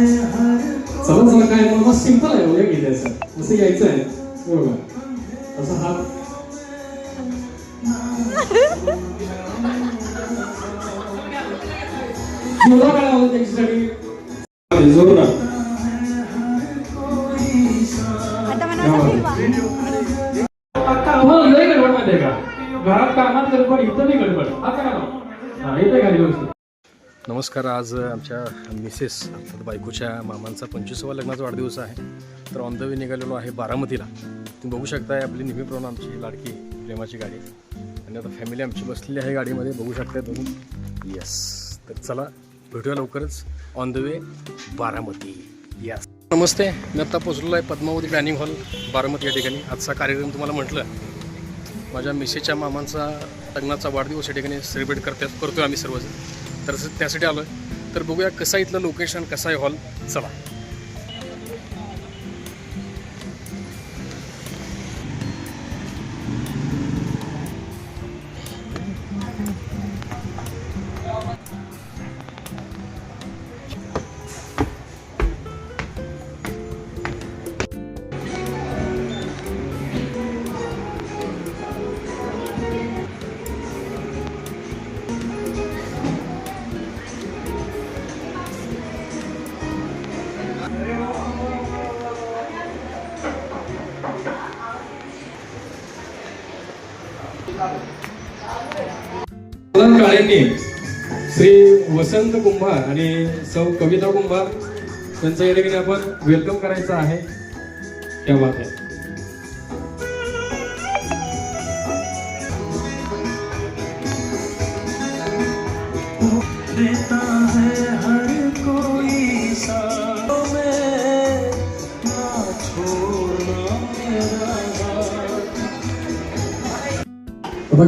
चला चला काय मग सिंपल आहे उद्या घ्यायचं असं यायचं आहे बरोबर असं हात जोरा काय हवं त्यांच्यासाठी जोरा आता म्हणायचं फिरवा तुम्हाला लय गडबड माहिती आहे का घरात कामात गडबड इथं बी गडबड आता का हा येते गाडी व्यवस्थित नमस्कार आज आमच्या मिसेस अर्थात बायकोच्या मामांचा पंचवीसावा लग्नाचा वाढदिवस आहे. तर ऑन द वे निघालेलो आहे बारामतीला. तुम्ही बघू शकताय आपली नेहमीप्रमाणे आमची लाडकी प्रेमाची गाडी. आणि आता फॅमिली आमची बसलेली आहे गाडीमध्ये बघू शकताय तुम्ही. येस तर चला भेटूया लवकरच. On the way Baramati. Yes नमस्ते मी आत्ता पोचलेलो आहे पद्मावती डायनिंग हॉल बारामती या ठिकाणी. आजचा कार्यक्रम तुम्हाला म्हटलं माझ्या मिसेसच्या मामांचा लग्नाचा वाढदिवस या ठिकाणी सेलिब्रेट करतात करतोय आम्ही सर्वजण. तर त्यासाठी आलो आहे तर बघूया कसं इथलं लोकेशन कसं आहे हॉल चला. काळेंनी श्री वसंत कुंभार आणि सौ कविता कुंभार त्यांचं या ठिकाणी आपण वेलकम करायचं आहे. क्या बात आहे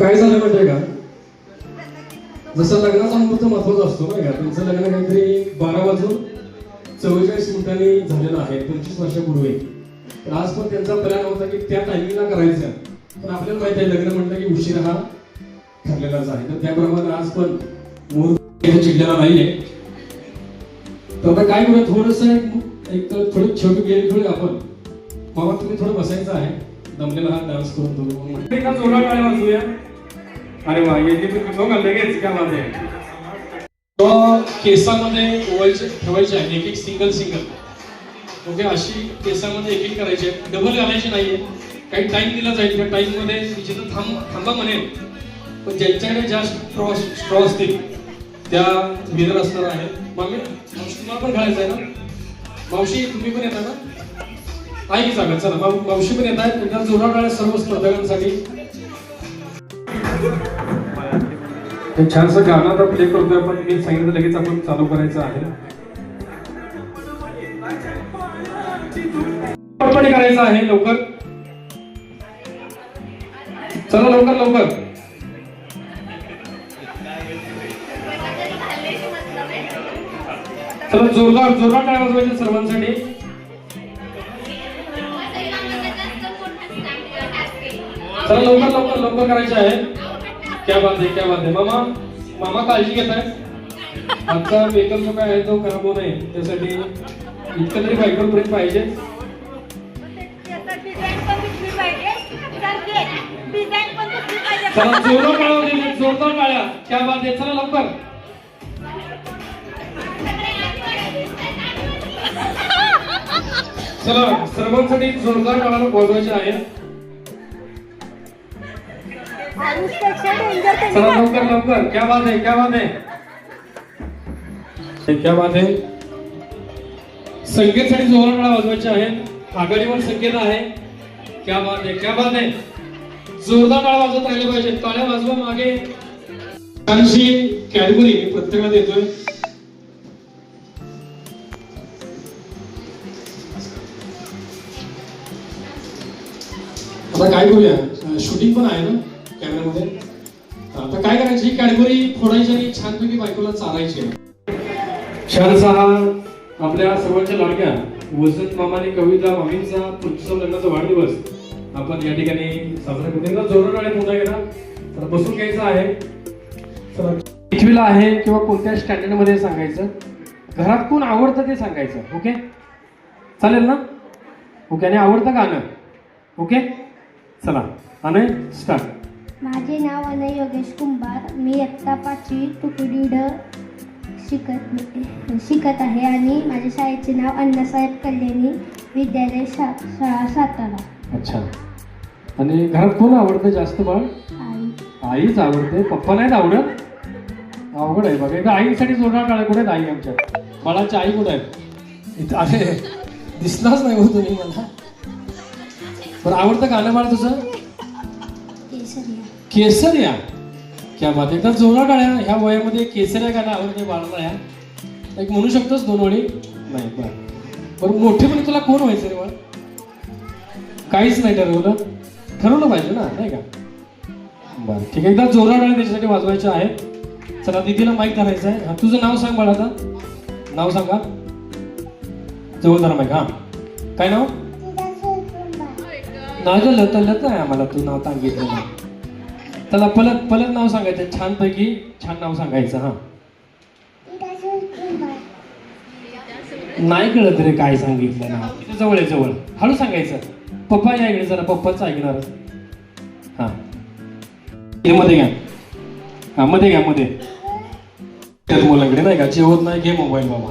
काय झालं माहितीये का? जसं लग्नाचा मुहूर्त महत्त्वाचा असतो नाही का. तुमचं लग्न काहीतरी बारा वाजून चव्वेचाळीस मिनिटांनी झालेलं आहे पंचवीस वर्षापूर्वी. तर आज पण त्यांचा प्लॅन होता की त्या टायमिंगला करायचं. पण आपल्याला माहिती आहे लग्न म्हटलं की उशीर हा ठरलेलाच आहे. तर त्याप्रमाणे आज पण मुहूर्त चिडलेला नाहीये. तर आता काय करूया थोडस एक एक थोडी छोटी गेली थोडी आपण. मामा तुम्ही थोडं बसायचं आहे. दमलेला हा डान्स करून तुम्ही. जोरात वाजूया अरे वा याची तुम्ही बघा लगेच काय माझे केसामध्ये ओवायचे ठेवायचे आहे एक एक सिंगल सिंगल ओके अशी केसामध्ये एक एक करायचे डबल घालायची नाहीये. काही टाइम दिला जाईल त्या टाइममध्ये जिथं थांब थांबा म्हणेन पण ज्यांच्याकडे ज्या स्ट्रॉ स्ट्रॉ असतील त्या विनर असणार आहे मग मावशी तुम्हाला पण घालायचं आहे ना? मावशी तुम्ही पण येता ना? आहे की जागा? चला मावशी पण येत आहेत एकदा जोरा सर्व स्पर्धकांसाठी. हे छानसं गाणं आता प्ले करतोय आपण. मी सांगितलं लगेच आपण चालू करायचं आहे. करायचं आहे लवकर. चला लवकर लवकर. चला जोरदार जोरदार काय वाजवायचे सर्वांसाठी. चला लवकर लवकर लवकर करायचे आहे. क्या बात आहे क्या बात आहे मामा मामा काळजी घेत आहे. आमचा मेकअप जो काय आहे तो खराब होऊ नये. त्यासाठी इतकं तरी बायकोपर्यंत पाहिजे पाहिजे. चला जोरदार काळ्या हो, जोरदार काळ्या क्या बात आहे चला लवकर. चला सर्वांसाठी जोरदार काळाला बोलवायचे आहे. चला लवकर लवकर. क्या बात आहे क्या बात आहे क्या बात आहे संकेतसाठी जोरात टाळ्या वाजवायच्या आहेत. आघाडीवर संकेत आहे. क्या बात आहे क्या बात आहे जोरदार माळा वाजवत राहिले पाहिजे. टाळ्या वाजवा मागे. छानशी कॅडबरी प्रत्येकाला देतोय. आता काय करूया शूटिंग पण आहे ना? कॅमेरामध्ये. आता काय करायची? ही कॅडबरी फोडायची आणि छानपैकी बायकोला चालायची छानसा हा आपल्या सर्वांच्या लाडक्या. वसंत मामाने कविता मामींचा पृथ्वीचा लग्नाचा वाढदिवस. आपण या ठिकाणी साजरा करतो एकदा जोरात आणि मोठा गेला तर बसून घ्यायचं आहे. चला, कितवीला आहे किंवा कोणत्या स्टँडर्डमध्ये सांगायचं? घरात कोण आवडतं ते सांगायचं ओके? चालेल ना? ओके आणि आवडतं गाणं ओके? चला आणि स्टार्ट माझे नाव अनय योगेश कुंभार. मी इयत्ता पाचवी तुकडी ड शिकत शिकत आहे आणि माझ्या शाळेचे नाव अण्णासाहेब कल्याणी विद्यालय शा शाळा सातारा. अच्छा. आणि घरात कोण आवडतं जास्त बाळ? आई. आईच आवडते. पप्पा नाहीत आवडत? अवघड आहे बघा. एकदा आईसाठी जोडणार काढा कुठे आहेत आई आमच्या? बाळाची आई कुठे आहेत? इथं अरे दिसलाच नाही हो तुम्ही मला. बरं आवडतं गाणं बाळ तुझं? केसरिया क्या बात एकदा जोडा काढ्या ह्या वयामध्ये केसरिया गाणं आवडते बाळाला ह्या एक म्हणू शकतोस दोन ओळी नाही बरं. बरं मोठेपणी तुला कोण व्हायचं रे बाळ? काहीच नाही ठरवलं. ठरवलं पाहिजे ना नाही का? बरं ठीक आहे. एकदा जोरा डाळे त्याच्यासाठी वाजवायचे आहे चला दीदीला माईक धरायचं आहे. हा तुझं नाव सांग बाळा आता. नाव सांगा. जवळ धरा माईक हा. काय नाव? जो लत लत आहे आम्हाला. तू नाव सांगितलं त्याला पलक पलत पलत नाव सांगायचं. छानपैकी छान नाव सांगायचं हा. नाही कळत रे काय सांगितलं ना जवळ आहे जवळ. हळू सांगायचं. पप्पा या इकडे जरा पप्पाच ऐकणार. हा. हे मध्ये घ्या. हा मध्ये घ्या मध्ये. त्यात मुलांकडे नाही का? जेवत नाही घे मोबाईल बाबा.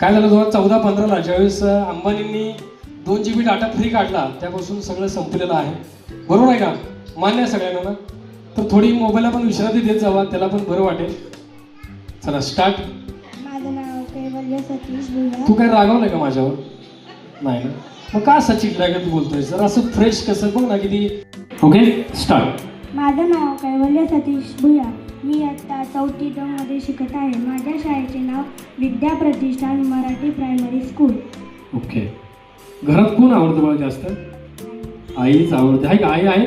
काय झालं जेव्हा चौदा पंधराला. ज्यावेळेस अंबानींनी दोन जी बी डाटा फ्री काढला त्यापासून सगळं संपलेलं आहे. बरोबर आहे का? मान्य आहे सगळ्यांना ना? तर थोडी मोबाईलला पण विश्रांती देत जावा त्याला पण बरं वाटेल. चला स्टार्ट माझं नाव कैवल्य सतीश भुया तू काय रागवलंय का माझ्यावर? नाही ना. मग का असं चिडल्यागत बोलतोय? जर असं फ्रेश कसं बघ ना किती. ओके स्टार्ट माझं नाव कैवल्य सतीश भुया मी इयत्ता चौथी मध्ये शिकत आहे. माझ्या शाळेचे नाव Vidya Pratishthan Marathi primary school okay घरात कोण आवडतं मला जास्त? आईच आवडते. आहे का? आई आहे?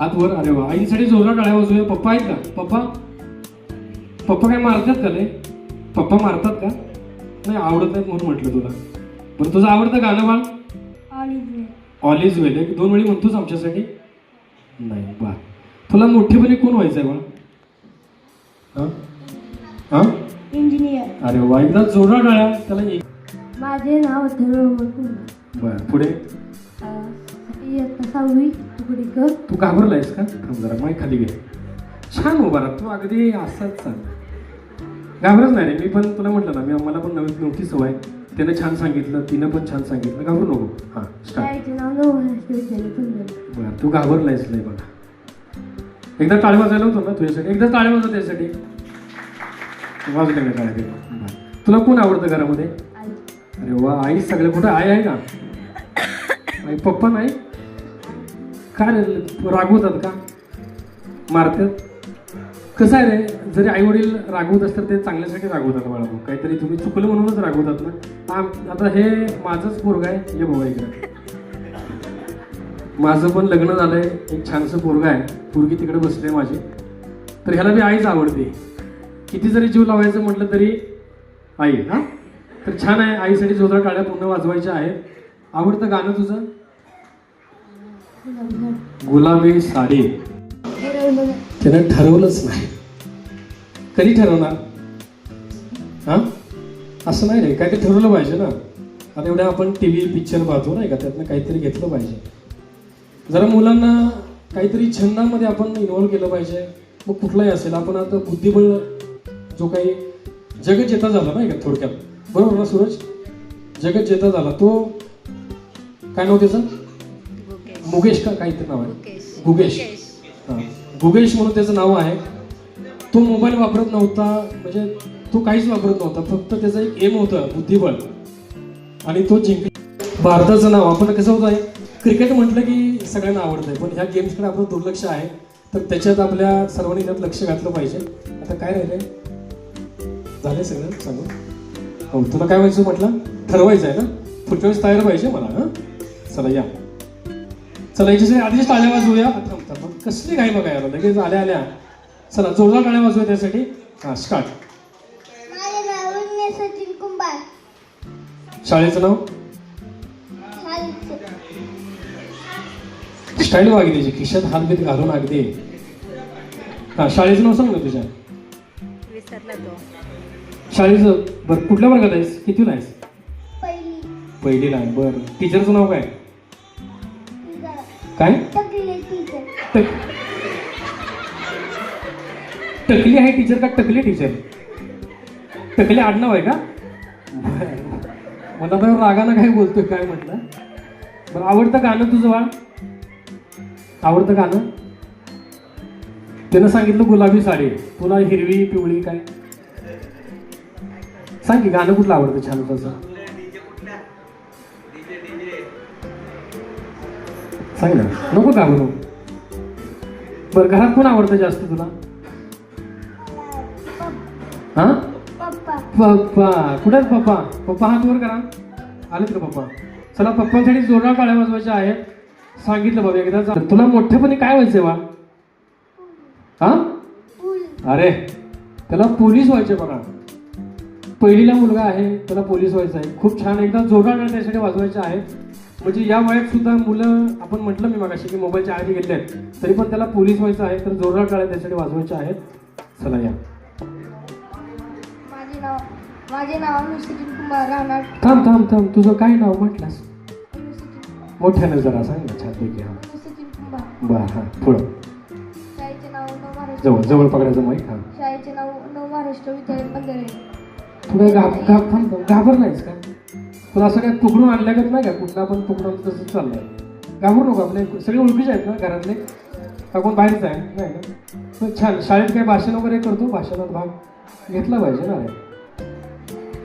हात वर. अरे वा. आईसाठी जोरदार टाळ्या वाजूया पप्पा आहेत का? पप्पा? पप्पा काय मारतात का ते पप्पा मारतात का? नाही आवडत नाहीत म्हणून म्हटलं तुला. बरं तुझं आवडतं गाणं बाळ? ऑल इज वेल एक दोन वेळी म्हणतोस आमच्यासाठी? नाही बा तुला मोठेपणी कोण व्हायचंय बा हां? हां? इंजिनियर अरे वा एकदा जोरदार टाळ्या. त्याला माझे नाव बरं पुढे. इयत्ता सहावी तुकडी क तू घाबरलायस का? थांब जरा माय खाली घे. छान उभा राहा तू अगदी असाच सांग. घाबरच नाही रे मी पण तुला म्हटलं ना मी मला पण नवी नव्हती सवय त्यानं छान सांगितलं तिनं पण छान सांगितलं. घाबरू नको. हां स्टार्ट शाळेचे नाव नवराष्ट्र विद्यालय कुंदर बरं तू घाबरलायस नाही बघा. एकदा टाळी वाजायला होतो ना तुझ्यासाठी? एकदा टाळी वाजव त्यासाठी. वाजले नाही टाळ्या बरं. तुला कोण आवडतं घरामध्ये? आई. अरे वा आई सगळे कुठं? आई आहे का? आई पप्पा नाही? काय रे? रागवतात का? मारतात? कसं आहे रे? जरी आई वडील रागवत असतात ते चांगल्यासाठी रागवतात बाळा काहीतरी तुम्ही चुकलं म्हणूनच रागवतात ना. आता हे माझंच पोरग आहे. हे बाबा इकडे. माझं पण लग्न झालंय. एक छानसं पोरग आहे. पोरगी तिकडे बसली माझी. तर ह्याला मी आईच आवडते. किती जरी जीव लावायचं म्हटलं तरी आई हा? तर छान आहे. आईसाठी जोरदार टाळ्या पूर्ण वाजवायच्या आहेत. आवडतं गाणं तुझं? गुलाबी साडी. त्यानं ठरवलंच नाही. कधी ठरवणार? हा? असं नाही रे काहीतरी ठरवलं पाहिजे ना. आता एवढ्या आपण टी व्ही पिक्चर पाहतो नाही का त्यातनं काहीतरी घेतलं पाहिजे. जरा मुलांना काहीतरी छंदामध्ये आपण इन्व्हॉल्व केलं पाहिजे. मग कुठलाही असेल आपण आता बुद्धिबळ जो काही जगजेता झाला नाही का थोडक्यात. बरोबर ना सूरज? जगजेता झाला. तो काय नाव त्याचं? मुकेश का? काहीतरी नाव आहे. गुगेश हा. गुगेश म्हणून त्याचं नाव आहे. तो मोबाईल वापरत नव्हता म्हणजे तो काहीच वापरत नव्हता. फक्त त्याचं एक एम होतं बुद्धिबळ. आणि तो जिंक भारताचं नाव. आपण कसं होत आहे क्रिकेट म्हटलं की सगळ्यांना आवडतंय पण ह्या गेम्सकडे आपलं दुर्लक्ष आहे. तर त्याच्यात आपल्या सर्वांनी त्यात लक्ष घातलं पाहिजे. आता काय राहिलंय? झालंय सगळं? सांगू हो तुला काय व्हायचं म्हटलं? ठरवायचं आहे ना? पुढच्या वेळेस तयार पाहिजे मला हां? चला या. चला याच्यासाठी आधीच टाळ्या वाजवूया. थांब. कसली काय बघा याला लगेच आल्या आल्या. चला जोरदार टाळ्या वाजवूया त्यासाठी. हां स्टार्ट माझे नाव विघ्नेश सचिन कुंभार. शाळेचं नाव? स्टाईल वागली त्याची. खिशात हात बीत घालून अगदी. हा शाळेचं नाव सांग ना तुझ्या. विसरला तो. शाळेचं बरं कुठल्या वर्गात आहेस? कितीला आहेस? पहिली. पहिलीला. आहे बरं टीचरचं नाव काय? काय? टकले टीचर टक टकली आहे टीचर का? टकली टीचर टकली आडनाव आहे का. मला तर रागानं काय बोलतोय काय म्हटलं? बरं आवडतं गाणं तुझं बाळ आवडतं गाणं? त्यानं सांगितलं गुलाबी साडी. तुला हिरवी पिवळी काय? सांग की गाणं कुठलं आवडतं छान तसं सांग ना. नको का बरं बरं घरात कोण आवडतं जास्त तुला? हा? पप्पा. कुठे आहेत पप्पा? पप्पा हात वर करा. आलेत का पप्पा? चला पप्पांसाठी जोरदार टाळ्या वाजवायच्या आहेत. सांगितलं बाबा एकदा तुला मोठेपणी काय व्हायचंय बा? हा? अरे त्याला पोलीस व्हायचे बघा. पहिलीला मुलगा आहे त्याला पोलीस व्हायचं आहे. खूप छान एकदा जोरदार टाळ्या त्यासाठी वाजवायच्या आहेत. म्हणजे या वयात सुद्धा मुलं आपण म्हटलं मी मागाशी की मोबाईलच्या आधी गेले आहेत तरी पण त्याला पोलीस व्हायचं आहे तर जोरदार टाळ्या त्यासाठी वाजवायच्या आहेत. चला या. माझे नाव माझे नाव अनुसृती कुमार राहणार. थांब थांब थांब. तुझं काय नाव म्हटलंस? मोठ्यानं जरा सांग ना छानपैकी हा अनुसृती कुमार. बरं हां पुढं. शाळेचे नाव नव महाराष्ट्र जवळ जवळ पकडायचं माहीत हां. शाळेचे नाव नव महाराष्ट्र विद्यालय पंधरे. थोडं घाब घाब थांब नाहीस का? पण असं काय तुकडून आणल्यागत नाही का? कुठला पण तुकडून तसं चाललंय. घाबरू नको आपले सगळे ओळखीचे आहेत ना घरातले. का कोण बाहेरच आहे नाही ना पण छान शाळेत काही भाषण वगैरे करतो? भाषणात भाग घेतला पाहिजे ना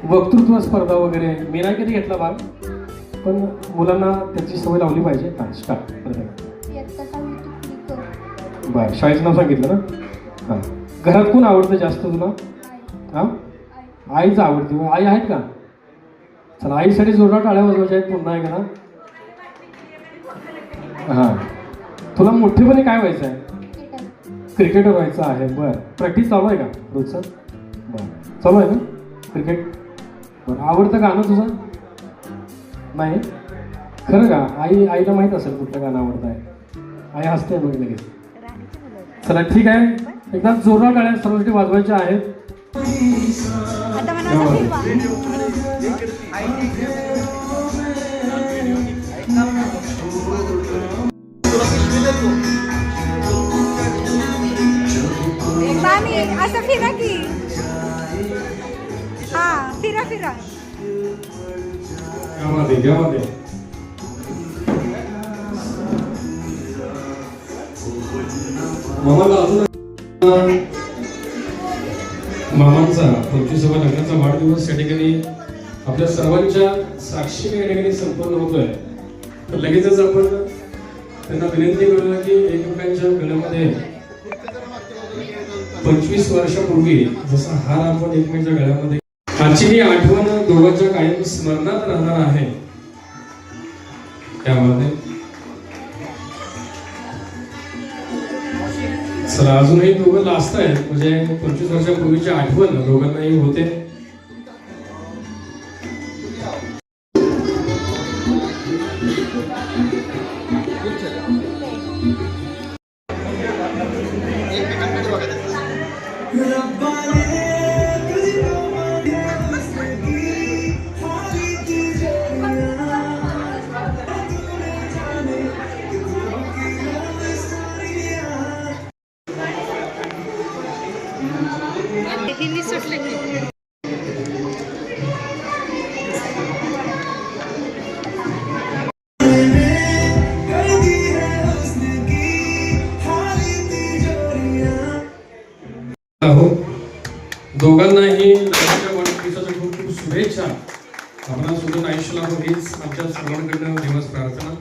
वक्तृत्व स्पर्धा वगैरे मी नाही कधी घेतला भाग पण मुलांना त्याची सवय लावली पाहिजे. स्टार्ट इयत्ता शाळेचं नाव सांगितलं ना? हां. घरात कोण आवडतं जास्त तुला? हां? आईचं आवडते. आई आहेत का? चला आईसाठी जोरदार टाळ्या वाजवायच्या आहेत पुन्हा एकदा. हां. तुला मोठेपणे काय व्हायचं आहे क्रिकेटर व्हायचं आहे बरं. प्रॅक्टिस चालू आहे का रोजचं बरं. चालू आहे ना? क्रिकेट? बरं. आवडतं गाणं तुझं? नाही? खरं का? आई आईला माहीत असेल कुठलं गाणं आवडतं आहे. आई हसते बघ लगेच. चला ठीक आहे. एकदा जोरदार टाळ्या सर्वांसाठी वाजवायच्या आहेत. असं फिरा की हा फिरा फिरा गावामध्ये गावामध्ये मामाला अजून मामांचा पंचवीसावा लग्नाचा वाढदिवस या ठिकाणी आपल्या सर्वांच्या साक्षीने या ठिकाणी संपन्न होतोय. तर लगेचच आपण त्यांना विनंती करूया की एकमेकांच्या गळ्यामध्ये पंचवीस वर्षापूर्वी जसा हार आपण एकमेकांच्या गळ्यामध्ये आजची ही आठवण दोघांच्या कायम स्मरणात राहणार आहे. त्यामध्ये चला अजूनही दोघं लाजत आहेत. म्हणजे पंचवीस वर्षापूर्वीची आठवण दोघांनाही होते. दोघांनाही लग्नाच्या वाढदिवसाच्या खूप खूप शुभेच्छा. आपणा सुद्धा आयुष्याला हीच आमच्या सर्वांकडनं दिवस प्रार्थना.